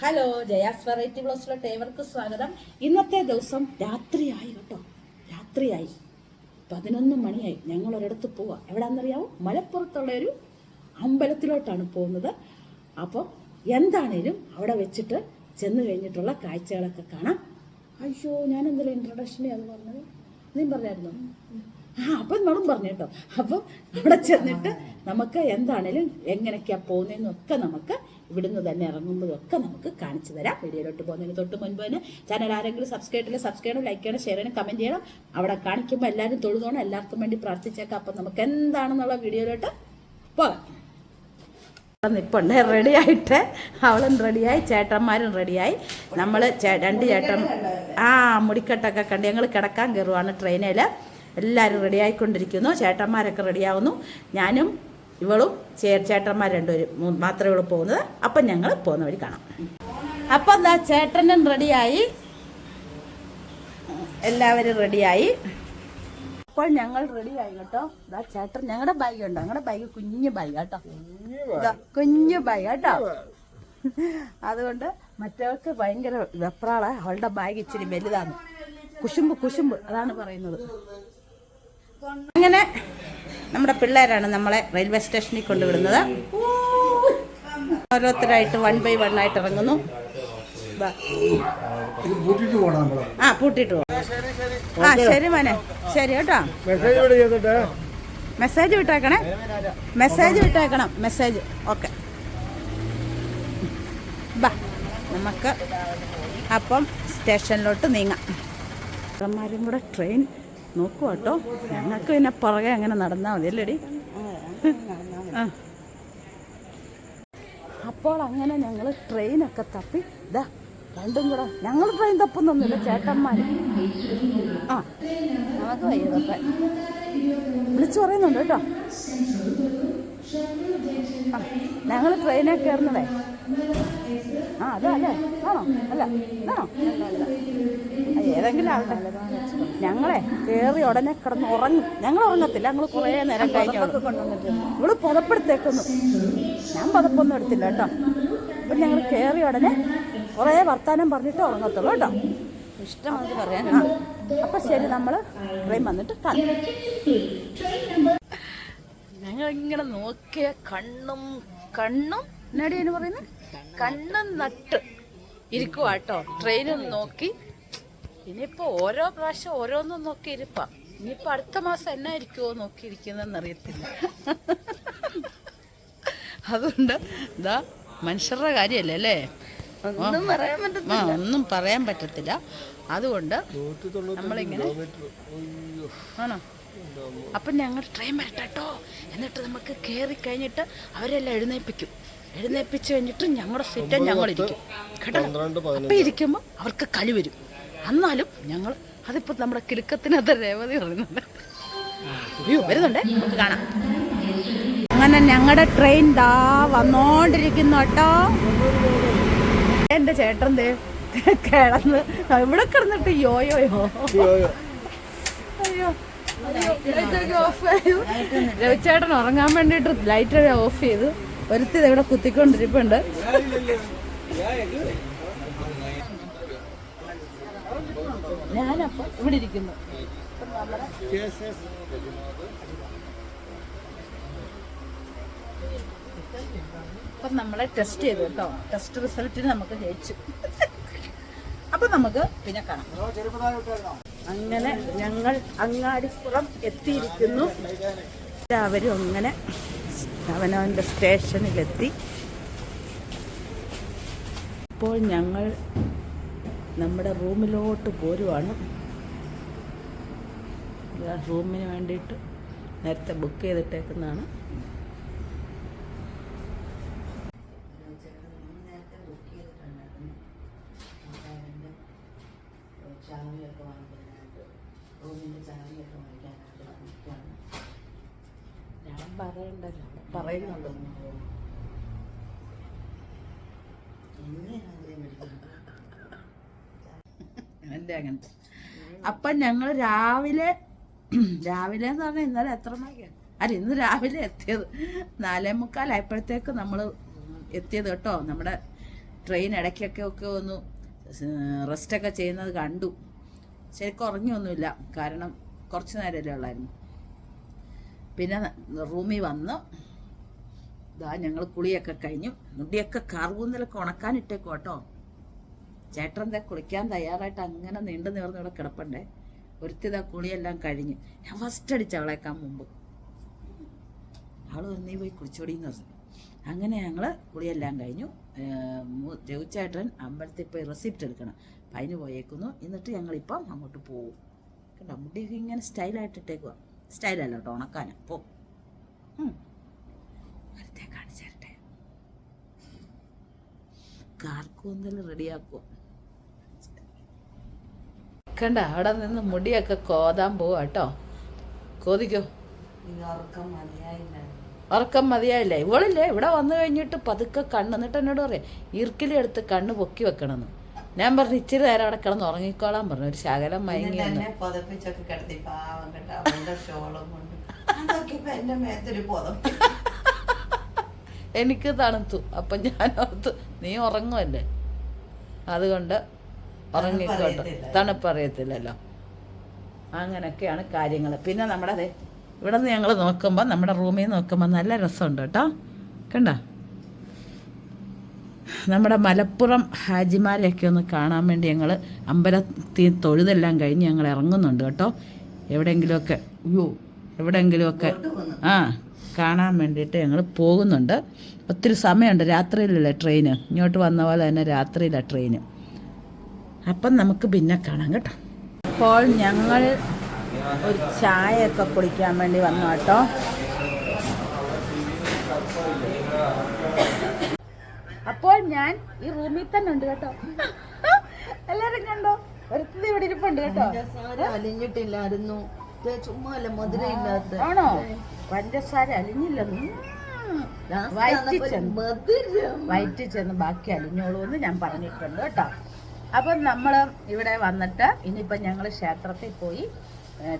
Hello Jaya's variety ബ്ലോസിലോട്ട് ഏവർക്കും സ്വാഗതം. ഇന്നത്തെ ദിവസം രാത്രിയായി കേട്ടോ. രാത്രിയായി. പതിനൊന്ന് മണിയായി. ഞങ്ങൾ ഒരിടത്ത് പോവാ. എവിടാന്നറിയാവോ? മലപ്പുറത്തുള്ള ഒരു അമ്പലത്തിലോട്ടാണ് പോകുന്നത്. അപ്പോൾ എന്താണേലും അവിടെ വെച്ചിട്ട് ചെന്ന് കഴിഞ്ഞിട്ടുള്ള കാഴ്ചകളൊക്കെ കാണാം. അയ്യോ ഞാൻ എന്തെങ്കിലും ഇൻട്രൊഡക്ഷനെ അത് പറഞ്ഞത് നീ പറഞ്ഞായിരുന്നു? ആ അപ്പം നമ്മളും പറഞ്ഞു കേട്ടോ. അപ്പം അവിടെ ചെന്നിട്ട് നമുക്ക് എന്താണേലും എങ്ങനെയൊക്കെയാ പോകുന്നതെന്നൊക്കെ നമുക്ക് ഇവിടുന്ന് തന്നെ ഇറങ്ങുമ്പോഴൊക്കെ നമുക്ക് കാണിച്ചു തരാം. വീഡിയോയിലോട്ട് പോകുന്നതിന് തൊട്ട് മുൻപ് തന്നെ ചാനൽ ആരെങ്കിലും സബ്സ്ക്രൈബ് ചെയ്യണം സബ്സ്ക്രൈബ് ചെയ്യണം ലൈക്ക് ചെയ്യണം ഷെയർ ചെയ്യണം കമന്റ് ചെയ്യണം. അവിടെ കാണിക്കുമ്പോൾ എല്ലാവരും തൊഴുതോണം എല്ലാവർക്കും വേണ്ടി പ്രാർത്ഥിച്ചേക്കാം. അപ്പം നമുക്ക് എന്താണെന്നുള്ള വീഡിയോയിലോട്ട് പോകാം. റെഡി ആയിട്ട്. അവളും റെഡിയായി ചേട്ടന്മാരും റെഡിയായി നമ്മൾ രണ്ട് ചേട്ടൻ ആ മുടിക്കെട്ടൊക്കെ കണ്ട് ഞങ്ങൾ കിടക്കാൻ കയറുവാണ് ട്രെയിനിൽ എല്ലാവരും റെഡി ആയിക്കൊണ്ടിരിക്കുന്നു. ചേട്ടന്മാരൊക്കെ റെഡിയാവുന്നു ഞാനും ഇവളും ചേട്ടന്മാർ രണ്ടുപേരും മാത്രമേ ഇവൾ പോകുന്നത്. അപ്പം ഞങ്ങൾ പോകുന്ന വഴി കാണാം. അപ്പം എന്താ ചേട്ടനും റെഡിയായി. എല്ലാവരും റെഡിയായി. അപ്പോൾ ഞങ്ങൾ റെഡിയായി കേട്ടോ. ഇതാ ചേട്ടൻ ഞങ്ങളുടെ ബാഗ് ഉണ്ടോ? ഞങ്ങളുടെ ബാഗ് കുഞ്ഞു ബാഗ് കേട്ടോ. കുഞ്ഞു ബാഗ് കേട്ടോ. അതുകൊണ്ട് മറ്റവർക്ക് ഭയങ്കര വെപ്രാള. അവളുടെ ബാഗ് ഇച്ചിരി വലുതാണ്. കുശുമ്പ് കുശുമ്പ് അതാണ് പറയുന്നത്. അങ്ങനെ നമ്മുടെ പിള്ളേരാണ് നമ്മളെ റെയിൽവേ സ്റ്റേഷനിൽ കൊണ്ടുവിടുന്നത്. ഓരോരുത്തരായിട്ട് വൺ ബൈ വൺ ആയിട്ട് ഇറങ്ങുന്നു. ആ പൂട്ടിട്ട് പോകണം ആ പൂട്ടിട്ട് പോകും ആ ശരി മോനെ. ശരി കേട്ടോ. മെസ്സേജ് വിട്ടേക്കണേ. മെസ്സേജ് വിട്ടേക്കണം. മെസ്സേജ് ഓക്കെ ബാ നമുക്ക് അപ്പം സ്റ്റേഷനിലോട്ട് നീങ്ങാം. കൂടെ ട്രെയിൻ നോക്കുക കേട്ടോ. ഞങ്ങൾക്ക് പിന്നെ പുറകെ അങ്ങനെ നടന്നാൽ മതി അല്ലേടി? അപ്പോൾ അങ്ങനെ ഞങ്ങൾ ട്രെയിനൊക്കെ തപ്പി. ഇതാ രണ്ടും കൂടെ. ഞങ്ങൾ ട്രെയിൻ തപ്പുന്നൊന്നുമില്ല ചേട്ടന്മാർ ആ. നമുക്ക് വയ്യതൊക്കെ വിളിച്ചു പറയുന്നുണ്ട് കേട്ടോ. ആ ഞങ്ങൾ ട്രെയിനിൽ കയറുന്നതേ. ആ അതാ അല്ലേ ആണോ? അല്ല ആണോ ഏതെങ്കിലും ആവട്ടെ. ഞങ്ങളെ കയറി ഉടനെ കിടന്ന് ഉറങ്ങും. ഞങ്ങൾ ഉറങ്ങത്തില്ല. ഞങ്ങൾ കുറേ നേരം കഴിഞ്ഞു ഇവൾ പുതപ്പെടുത്തേക്കുന്നു. ഞാൻ പുതപ്പൊന്നും എടുത്തില്ല കേട്ടോ. അപ്പം ഞങ്ങൾ കയറി ഉടനെ കുറേ വർത്താനം പറഞ്ഞിട്ട് ഉറങ്ങത്തുള്ളൂ കേട്ടോ. ഇഷ്ടമാണ് പറയാൻ ആ അപ്പം ശരി നമ്മൾ ട്രെയിൻ വന്നിട്ട് കാണാം ഞങ്ങൾ ഇങ്ങനെ നോക്കിയ കണ്ണും കണ്ണും എന്നാടി പറയുന്നത് കണ്ണും നട്ട് ഇരിക്കുവാട്ടോ കേട്ടോ ട്രെയിനും നോക്കി. ഇനിയിപ്പോ ഓരോ പ്രാവശ്യം ഓരോന്നും നോക്കി ഇരിപ്പാ. ഇനിയിപ്പോ അടുത്ത മാസം എന്നാ ഇരിക്കുമോ നോക്കി ഇരിക്കുന്നതെന്ന് അറിയത്തില്ല അതുകൊണ്ട് ഇതാ മനുഷ്യരുടെ കാര്യമല്ലേ അല്ലേ? ഒന്നും പറയാൻ പറ്റത്തില്ല. ഒന്നും പറയാൻ പറ്റത്തില്ല. അതുകൊണ്ട് നമ്മളിങ്ങനെ ആണോ? അപ്പം ഞങ്ങൾ ട്രെയിൻ വരട്ടെ കേട്ടോ എന്നിട്ട് നമുക്ക് കയറി കഴിഞ്ഞിട്ട് അവരെല്ലാം എഴുന്നേൽപ്പിക്കും. എഴുന്നേൽപ്പിച്ച് കഴിഞ്ഞിട്ട് ഞങ്ങളുടെ സെറ്റ് ഞങ്ങളിരിക്കും. കേട്ടോ അപ്പം ഇരിക്കുമ്പോൾ അവർക്ക് കളി വരും. എന്നാലും ഞങ്ങൾ അതിപ്പോൾ നമ്മുടെ കിലുക്കത്തിനകത്ത് രേവതി പറയുന്നുണ്ട്. അയ്യോ വരുന്നുണ്ടേ. നമുക്ക് കാണാം. അങ്ങനെ ഞങ്ങളുടെ ട്രെയിൻ ദാ വന്നോണ്ടിരിക്കുന്നു കേട്ടോ. എന്റെ ചേട്ടൻ ദേ കിടന്ന് ഇവിടെ കിടന്നിട്ട് യോയോയോ. അയ്യോ. ലൈറ്റൊക്കെ ഓഫ് ചേട്ടൻ ഉറങ്ങാൻ വേണ്ടിട്ട് ലൈറ്റ് ഓഫ് ചെയ്തു. ഒരുത്തി ഇവിടെ കുത്തിക്കൊണ്ടിരിപ്പുണ്ട്. ഞാനപ്പം ഇവിടെ ഇരിക്കുന്നു. അപ്പം നമ്മളെ ടെസ്റ്റ് ചെയ്തു കേട്ടോ. ടെസ്റ്റ് റിസൾട്ടിന് നമുക്ക് ജയിച്ചു. അപ്പൊ നമുക്ക് പിന്നെ കാണാം. അങ്ങനെ ഞങ്ങൾ അങ്ങാടിപ്പുറം എത്തിയിരിക്കുന്നു. എല്ലാവരും അങ്ങനെ അവനവന്റെ സ്റ്റേഷനിലെത്തി. ഇപ്പോൾ ഞങ്ങൾ നമ്മുടെ റൂമിലോട്ട് പോരുവാണ്. റൂമിന് വേണ്ടിയിട്ട് നേരത്തെ ബുക്ക് ചെയ്തിട്ടേക്കുന്നതാണ്. പറയണ്ടല്ലോ. പറയുന്നുണ്ടോ? എന്റെ അങ്ങനത്തെ അപ്പം ഞങ്ങൾ രാവിലെ രാവിലെ എന്ന് പറഞ്ഞാൽ ഇന്നലെ എത്ര മണിക്കാണ് അല്ല ഇന്ന് രാവിലെ എത്തിയത്. നാലേ മുക്കാലായപ്പോഴത്തേക്ക് നമ്മൾ എത്തിയത് കേട്ടോ. നമ്മുടെ ട്രെയിൻ ഇടയ്ക്കൊക്കെ ഒക്കെ ഒന്ന് റെസ്റ്റൊക്കെ ചെയ്യുന്നത് കണ്ടു. ശരിക്കും ഉറങ്ങിയൊന്നുമില്ല. കാരണം കുറച്ച് നേരമല്ലേ ഉള്ളായിരുന്നു. പിന്നെ റൂമിൽ വന്ന് ഇതാ ഞങ്ങൾ കുളിയൊക്കെ കഴിഞ്ഞു. മുടിയൊക്കെ കറുവുന്നിലൊക്കെ ഉണക്കാനിട്ടേക്കോ കേട്ടോ. ചേട്ടൻ എന്താ കുളിക്കാൻ തയ്യാറായിട്ട് അങ്ങനെ നീണ്ടു നിവർന്ന് ഇവിടെ കിടപ്പണ്ടേ. ഒരുത്തിതാ കുളിയെല്ലാം കഴിഞ്ഞ്. ഞാൻ ഫസ്റ്റ് അടിച്ച അവളേക്കാൻ മുമ്പ്. പറഞ്ഞു നീ പോയി കുളിച്ചോടിയെന്ന് പറഞ്ഞു. അങ്ങനെ ഞങ്ങൾ കുളിയെല്ലാം കഴിഞ്ഞു. രഘുചേട്ടൻ അമ്പലത്തിൽ പോയി റെസിപ്റ്റ് എടുക്കണം. അപ്പം അതിന് പോയേക്കുന്നു. എന്നിട്ട് ഞങ്ങളിപ്പം അങ്ങോട്ട് പോകും കണ്ടോ മുടിയൊക്കെ ഇങ്ങനെ സ്റ്റൈലായിട്ട് ഇട്ടേക്കുക സ്റ്റൈലല്ല കേട്ടോ ഉണക്കാൻ പോ. ഉം. വെറുതെ കാണിച്ചു തരട്ടെ. റെഡിയാക്കും കണ്ട അവിടെ നിന്ന് മുടിയൊക്കെ കോതാൻ പോവാ കേട്ടോ കോതിക്കോ. ഉറക്കം മതിയായില്ല. ഇവളില്ലേ ഇവിടെ വന്നു കഴിഞ്ഞിട്ട് പതുക്കെ കണ്ണ് എന്നിട്ട് എന്നോട് പറയാം ഈർക്കിലെടുത്ത് കണ്ണ് പൊക്കി വെക്കണമെന്ന്. ഞാൻ പറഞ്ഞു ഇച്ചിരി നേരം അവിടെ കിടന്ന് ഉറങ്ങിക്കോളാൻ പറഞ്ഞു. ഒരു ശകലം മയങ്ങി എന്നിട്ട് എന്നെ പുതപ്പിച്ചൊക്കെ കിടത്തി പാവം കേട്ടോ അവളുടെ ഷോളും കൊണ്ട്. അതൊക്കെ ഇപ്പൊ എന്റെ മേത്തൊരു പുതപ്പ്. എനിക്ക് തണുത്തു. അപ്പൊ ഞാൻ ഓർത്തു നീ ഉറങ്ങുമല്ലേ അതുകൊണ്ട് ഉറങ്ങിക്കോട്ടെ. തണുപ്പറിയത്തില്ല. തണുപ്പറിയത്തില്ലല്ലോ അങ്ങനെയൊക്കെയാണ് കാര്യങ്ങൾ പിന്നെ നമ്മുടെ അതെ ഇവിടെ നിന്ന് ഞങ്ങൾ നോക്കുമ്പോൾ നമ്മുടെ റൂമിൽ നോക്കുമ്പോൾ നല്ല രസമുണ്ട് കേട്ടോ. കണ്ട? നമ്മുടെ മലപ്പുറം ഹാജിമാരെയൊക്കെ ഒന്ന് കാണാൻ വേണ്ടി ഞങ്ങൾ അമ്പലത്തിൽ തൊഴുതെല്ലാം കഴിഞ്ഞ് ഞങ്ങൾ ഇറങ്ങുന്നുണ്ട് കേട്ടോ. എവിടെയെങ്കിലുമൊക്കെ അയ്യോ എവിടെയെങ്കിലുമൊക്കെ ആ കാണാൻ വേണ്ടിയിട്ട് ഞങ്ങൾ പോകുന്നുണ്ട്. ഒത്തിരി സമയമുണ്ട് രാത്രിയിലല്ലേ ട്രെയിന്? ഇങ്ങോട്ട് വന്ന പോലെ തന്നെ രാത്രിയിലാണ് ട്രെയിന്. അപ്പം നമുക്ക് പിന്നെ കാണാം കേട്ടോ. അപ്പോൾ ഞങ്ങൾ ഒരു ചായയൊക്കെ കുടിക്കാൻ വേണ്ടി വന്നു കേട്ടോ. അപ്പോൾ ഞാൻ ഈ റൂമിൽ തന്നെ ഉണ്ട് കേട്ടോ. എല്ലാരും കണ്ടോ? ഒരുത്തത് ഇവിടെ ഇരിപ്പുണ്ട് കേട്ടോ. അലിഞ്ഞിട്ടില്ലായിരുന്നു. ചുമ്മാ അല്ല മധുരയില്ലാത്ത ആണോ? പഞ്ചസാര അലിഞ്ഞില്ലെന്ന് വയറ്റിൽ ചെന്ന് മധുരം. വയറ്റിൽ ചെന്ന് ബാക്കി അലിഞ്ഞോളൂ എന്ന് ഞാൻ പറഞ്ഞിട്ടുണ്ട് കേട്ടോ. അപ്പം നമ്മൾ ഇവിടെ വന്നിട്ട് ഇനിയിപ്പം ഞങ്ങൾ ക്ഷേത്രത്തിൽ പോയി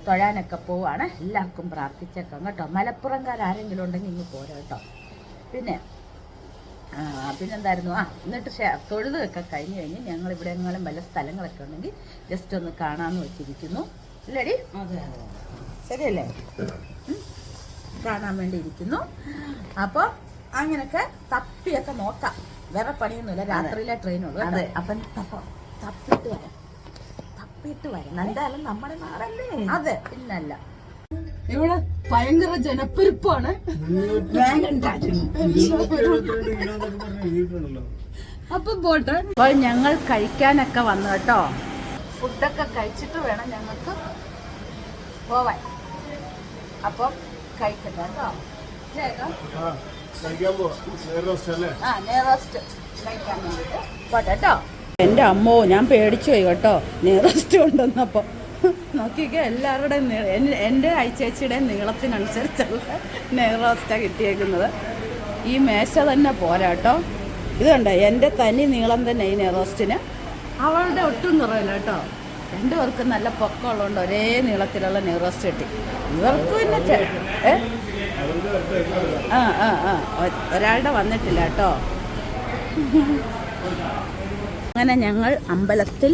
തൊഴാനൊക്കെ പോവാണ്. എല്ലാവർക്കും പ്രാർത്ഥിച്ചേക്കാം കേട്ടോ. മലപ്പുറംകാർ ആരെങ്കിലും ഉണ്ടെങ്കിൽ ഇങ്ങ് പോരാ കേട്ടോ. പിന്നെ പിന്നെന്തായിരുന്നു? ആ എന്നിട്ട് തൊഴുതൊക്കെ കഴിഞ്ഞ് കഴിഞ്ഞ് ഞങ്ങൾ ഇവിടെ എങ്ങാനും വല്ല സ്ഥലങ്ങളൊക്കെ ഉണ്ടെങ്കിൽ ജസ്റ്റ് ഒന്ന് കാണാമെന്ന് വെച്ചിരിക്കുന്നു. ഇല്ലടി? അതെ ശരിയല്ലേ. കാണാൻ വേണ്ടി ഇരിക്കുന്നു. അപ്പോൾ അങ്ങനൊക്കെ തപ്പിയൊക്കെ നോക്കാം. വേറെ പണിയൊന്നുമില്ല. രാത്രിയിലെ ട്രെയിനുള്ളൂ അതെ. അപ്പൊ തപ്പിട്ട് വരാം. തപ്പിട്ട് വരാം. എന്തായാലും നമ്മുടെ നാടല്ലേ? അതെ പിന്നല്ല. ഇവിടെ ഭയങ്കര ജനപ്പെരുപ്പാണ്. അപ്പൊ പോട്ടെ. അപ്പോൾ ഞങ്ങൾ കഴിക്കാനൊക്കെ വന്നു കേട്ടോ. ഫുഡൊക്കെ കഴിച്ചിട്ട് വേണം ഞങ്ങൾക്ക് പോവാൻ. അപ്പം കഴിക്കട്ടെ കേട്ടോ. പോട്ടെ കേട്ടോ. എന്റെ അമ്മോ ഞാൻ പേടിച്ചു പോയി കേട്ടോ. നെയറസ്റ്റ് കൊണ്ടുവന്നപ്പോൾ നോക്കിയൊക്കെ എല്ലാവരുടെയും എന്റെ അയച്ചേച്ചിയുടെയും നീളത്തിനനുസരിച്ചുള്ള നെയറോസ്റ്റാണ് കിട്ടിയേക്കുന്നത്. ഈ മേശ തന്നെ പോരാട്ടോ ഇതുണ്ട് എന്റെ തനി നീളം തന്നെ ഈ നെയ്റോസ്റ്റിന് അവളുടെ ഒട്ടും കുറവില്ല കേട്ടോ രണ്ടുപേർക്കും നല്ല പൊക്കമുള്ളതുകൊണ്ട് ഒരേ നീളത്തിലുള്ള നെയ്റോസ്റ്റ് കിട്ടി. ഇവർക്ക് പിന്നെ ആ ആ ആ. ഒരാളുടെ വന്നിട്ടില്ല കേട്ടോ അങ്ങനെ ഞങ്ങൾ അമ്പലത്തിൽ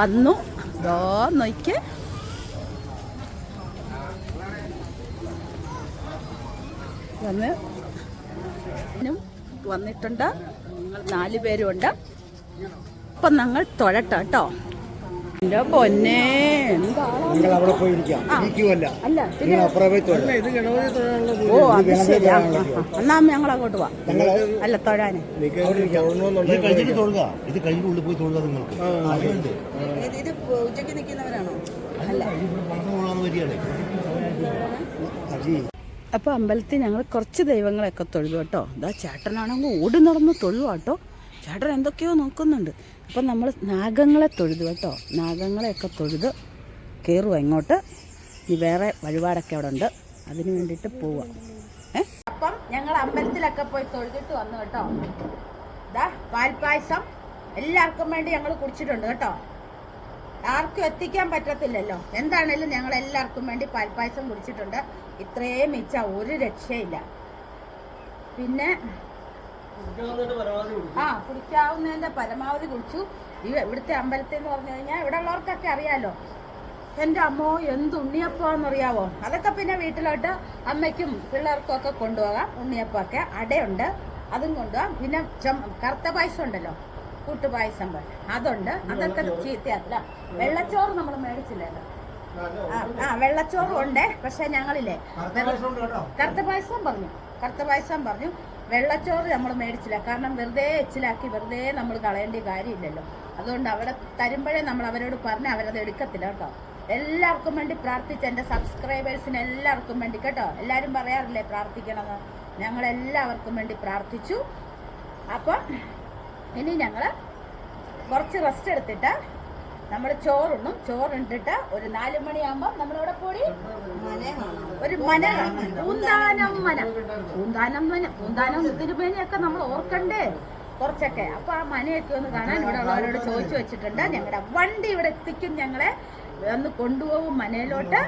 വന്നു. ദോ നോക്ക് വന്ന് വന്നിട്ടുണ്ട് ഞങ്ങൾ നാല് പേരുണ്ട്. അപ്പം ഞങ്ങൾ തൊഴട്ടോ കേട്ടോ. എന്റെ പൊന്നെ. നിങ്ങൾ അവിടെ ഓ അത് ശരി ആ, ആ, ആ. എന്നാ ഞങ്ങൾ അങ്ങോട്ട് പോവാം അല്ല തൊഴാന്. ഇത് കഴിഞ്ഞിട്ട് തൊഴുക. ഇത് കഴിഞ്ഞിട്ട് ഉള്ളിൽ പോയി തൊഴുക നിങ്ങൾക്ക്. ഇത് ഉച്ചയ്ക്ക് നിൽക്കുന്നവരാണോ? അല്ല അപ്പോൾ അമ്പലത്തിൽ ഞങ്ങൾ കുറച്ച് ദൈവങ്ങളെയൊക്കെ തൊഴുതു കേട്ടോ. ഇതാ ചേട്ടനാണെങ്കിൽ ഓടി നടന്ന് തൊഴുക കേട്ടോ ചേട്ടൻ എന്തൊക്കെയോ നോക്കുന്നുണ്ട്. അപ്പം നമ്മൾ നാഗങ്ങളെ തൊഴുതു കേട്ടോ. നാഗങ്ങളെയൊക്കെ തൊഴുത് കയറുക ഇങ്ങോട്ട്. ഇനി വേറെ വഴിപാടൊക്കെ അവിടെ ഉണ്ട്. അതിന് വേണ്ടിയിട്ട് പോവുക അപ്പം ഞങ്ങൾ അമ്പലത്തിലൊക്കെ പോയി തൊഴുതിട്ട് വന്നു കേട്ടോ. ഇതാ പാൽപ്പായസം. എല്ലാവർക്കും വേണ്ടി ഞങ്ങൾ കുടിച്ചിട്ടുണ്ട് കേട്ടോ. ആർക്കും എത്തിക്കാൻ പറ്റത്തില്ലല്ലോ. എന്താണേലും ഞങ്ങൾ എല്ലാവർക്കും വേണ്ടി പാൽപ്പായസം കുടിച്ചിട്ടുണ്ട്. ഇത്രയും മിച്ച ഒരു രക്ഷയില്ല. പിന്നെ ആ കുടിക്കാവുന്നതിന്റെ പരമാവധി കുടിച്ചു. ഈ ഇവിടുത്തെ അമ്പലത്തിൽ എന്ന് പറഞ്ഞു കഴിഞ്ഞാൽ ഇവിടെ ഉള്ളവർക്കൊക്കെ അറിയാലോ എന്റെ അമ്മോ എന്ത് ഉണ്ണിയപ്പമെന്നറിയാവോ അതൊക്കെ പിന്നെ വീട്ടിലോട്ട് അമ്മയ്ക്കും പിള്ളേർക്കും ഒക്കെ കൊണ്ടുപോകാം. ഉണ്ണിയപ്പമൊക്കെ അടയുണ്ട് അതും കൊണ്ടുപോകാം. പിന്നെ ചുമ കറുത്ത പായസം ഉണ്ടല്ലോ കൂട്ടുപായസം പോലെ. അതുണ്ട്. അതൊക്കെ ചീത്തയാക്കില്ല വെള്ളച്ചോറ് നമ്മൾ മേടിച്ചില്ലല്ലോ. ആ വെള്ളച്ചോറും ഉണ്ട്. പക്ഷെ ഞങ്ങളില്ലേ കറുത്ത പായസം പറഞ്ഞു. കറുത്ത പായസം പറഞ്ഞു. വെള്ളച്ചോറ് നമ്മൾ മേടിച്ചില്ല. കാരണം വെറുതെ എച്ചിലാക്കി വെറുതെ നമ്മൾ കളയേണ്ട കാര്യമില്ലല്ലോ. അതുകൊണ്ട് അവിടെ തരുമ്പോഴേ നമ്മൾ അവരോട് പറഞ്ഞ് അവരത് എടുക്കത്തില്ല കേട്ടോ. എല്ലാവർക്കും വേണ്ടി പ്രാർത്ഥിച്ച എന്റെ സബ്സ്ക്രൈബേഴ്സിന് എല്ലാവർക്കും വേണ്ടി കേട്ടോ. എല്ലാവരും പറയാറില്ലേ പ്രാർത്ഥിക്കണമെന്ന്? ഞങ്ങൾ എല്ലാവർക്കും വേണ്ടി പ്രാർത്ഥിച്ചു. അപ്പം ഇനി ഞങ്ങൾ കുറച്ച് റെസ്റ്റ് എടുത്തിട്ട് നമ്മൾ ചോറുണ്ണും. ചോറുണ്ടിട്ട് ഒരു നാല് മണിയാകുമ്പോൾ നമ്മളിവിടെ കൂടി ഒരു മന. പൂന്താനം മന. പൂന്താനം മന. പൂന്താനം തിരുമേനയൊക്കെ നമ്മൾ ഓർക്കണ്ടേ? കുറച്ചൊക്കെ. അപ്പൊ ആ മനയൊക്കെ ഒന്ന് കാണാൻ ഇവിടെ ഉള്ളവരോട് ചോദിച്ചു വെച്ചിട്ടുണ്ട്. ഞങ്ങളുടെ വണ്ടി ഇവിടെ എത്തിക്കും ഞങ്ങളെ. ഒന്ന് കൊണ്ടുപോകും മനയിലോട്ട്.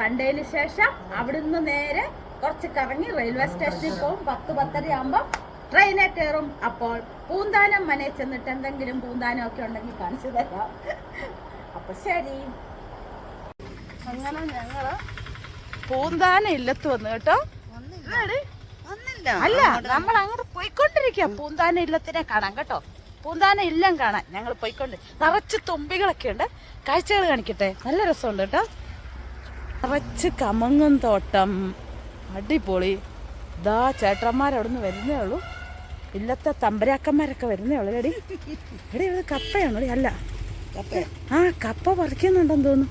കണ്ടതിന് ശേഷം അവിടുന്ന് നേരെ കുറച്ച് കറങ്ങി റെയിൽവേ സ്റ്റേഷനിൽ പോകും. പത്ത് പത്തര ആകുമ്പോൾ ട്രെയിനെ കയറും. അപ്പോൾ പൂന്താനം മനെ ചെന്നിട്ട് എന്തെങ്കിലും പൂന്താനം ഒക്കെ ഉണ്ടെങ്കിൽ കാണിച്ചു തരാം. അപ്പൊ ശരി. അങ്ങനെ ഞങ്ങൾ പൂന്താനം ഇല്ലത്ത് വന്നു കേട്ടോ? അല്ല നമ്മൾ അങ്ങോട്ട് പോയിക്കൊണ്ടിരിക്കുക പൂന്താന ഇല്ലത്തിനെ കാണാൻ കേട്ടോ. പൂന്താന ഇല്ലം കാണാൻ ഞങ്ങൾ പോയിക്കൊണ്ട് നിറച്ച് തുമ്പികളൊക്കെ ഉണ്ട്. കാഴ്ചകൾ കാണിക്കട്ടെ? നല്ല രസമുണ്ട് കേട്ടോ. നിറച്ച് കമങ്ങും തോട്ടം. അടിപൊളി. ദാ ചേട്ടന്മാരവിടുന്ന് വരുന്നേ ഉള്ളൂ. ഇല്ലത്തെ തമ്പരാക്കന്മാരൊക്കെ വരുന്നേ ഉള്ളു. എടി എടി ഇത് കപ്പയാണോ? അല്ല. ആ കപ്പ പറിക്കുന്നുണ്ടെന്ന് തോന്നുന്നു.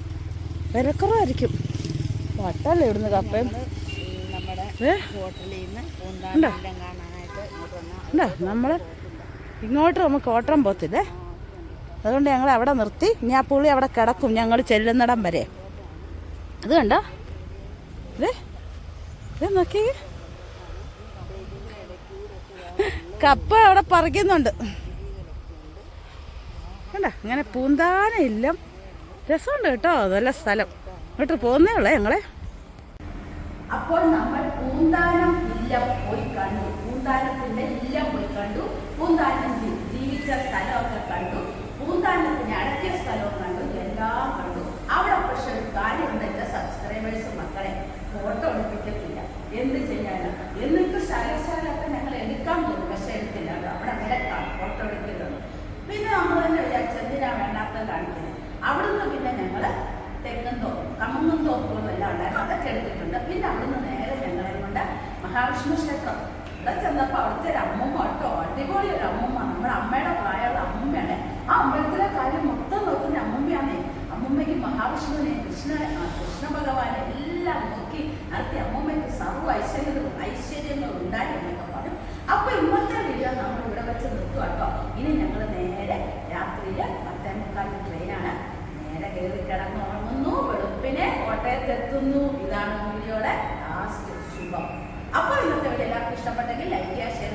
വിലക്കുറവായിരിക്കും. വട്ടല്ലേ ഇവിടുന്ന് കപ്പയും? ഉണ്ടോ? നമ്മൾ ഇങ്ങോട്ട് നമുക്ക് ഓട്ടം പോത്തില്ലേ? അതുകൊണ്ട് ഞങ്ങൾ അവിടെ നിർത്തി. ഇനി ആ പുള്ളി അവിടെ കിടക്കും. ഞങ്ങൾ ചെല്ലുന്നിടം വരെ. അത് കണ്ടോ? ഇതേ ഇത് നോക്കി കപ്പ അവിടെ പറിക്കുന്നുണ്ട്. കണ്ട? അങ്ങനെ പൂന്താന ഇല്ലം രസമുണ്ട് കേട്ടോ. നല്ല സ്ഥലം. ഇങ്ങോട്ട് പോകുന്നേ ഉള്ളേ ഞങ്ങളെ. അപ്പോൾ നമ്മൾ പൂന്താനം ഇല്ലം പോയി കണ്ടു. പൂന്താനത്തിന്റെ ഇല്ലം പോയി കണ്ടു. പൂന്താനം ജീവിച്ച സ്ഥലമൊക്കെ കണ്ടു. പൂന്താനത്തിന് അടക്കിയ സ്ഥലവും കണ്ടു. എല്ലാം കണ്ടു അവിടെ പക്ഷെ ഒരു കാര്യമുണ്ട് എന്റെ സബ്സ്ക്രൈബേഴ്സ് മക്കളെ ഫോട്ടോ എടുപ്പിക്കത്തില്ല എന്ത് ചെയ്യാനാ എന്നിട്ട് ശാലശാലൊക്കെ ഞങ്ങൾ എടുക്കാൻ തോന്നും പക്ഷെ എടുത്തില്ല കേട്ടോ അവിടെ വിലക്കാണ് ഫോട്ടോ എടുക്കുന്നത് പിന്നെ നമ്മൾ തന്നെ വിചാരിച്ചു എന്തിനാ കാണിക്കുന്നത്. അവിടുന്ന് പിന്നെ ഞങ്ങൾ തെങ്ങും തോപ്പും കമങ്ങും തോപ്പുകളും എല്ലാം ഉണ്ടായിരുന്നു. അതൊക്കെ എടുത്തിട്ടുണ്ട്. പിന്നെ അവിടുന്ന് നേരെ ഞങ്ങളെ കൊണ്ട് മഹാവിഷ്ണു ക്ഷേത്രം ഇവിടെ ചെന്നപ്പോൾ അവിടുത്തെ ഒരു അമ്മമ്മ കേട്ടോ. അടിപൊളി ഒരു അമ്മമ്മ. നമ്മുടെ അമ്മയുടെ പ്രായമുള്ള അമ്മൂമ്മയാണ്. ആ അമ്പലത്തിലെ കാര്യം മൊത്തം നോക്കുന്ന അമ്മമ്മയാണേ. അമ്മമ്മയ്ക്ക് മഹാവിഷ്ണുവിനെ കൃഷ്ണ കൃഷ്ണ ഭഗവാനെ എല്ലാം നോക്കി നടത്തി അമ്മൂമ്മയ്ക്ക് നിർത്തുന്നു ഇതാണ് വീഡിയോയുടെ ലാസ്റ്റ് ശുഭം. അപ്പോൾ ഇന്നത്തെ വീഡിയോ എല്ലാവർക്കും ഇഷ്ടപ്പെട്ടെങ്കിൽ ലൈക്ക് ചെയ്യുക ഷെയർ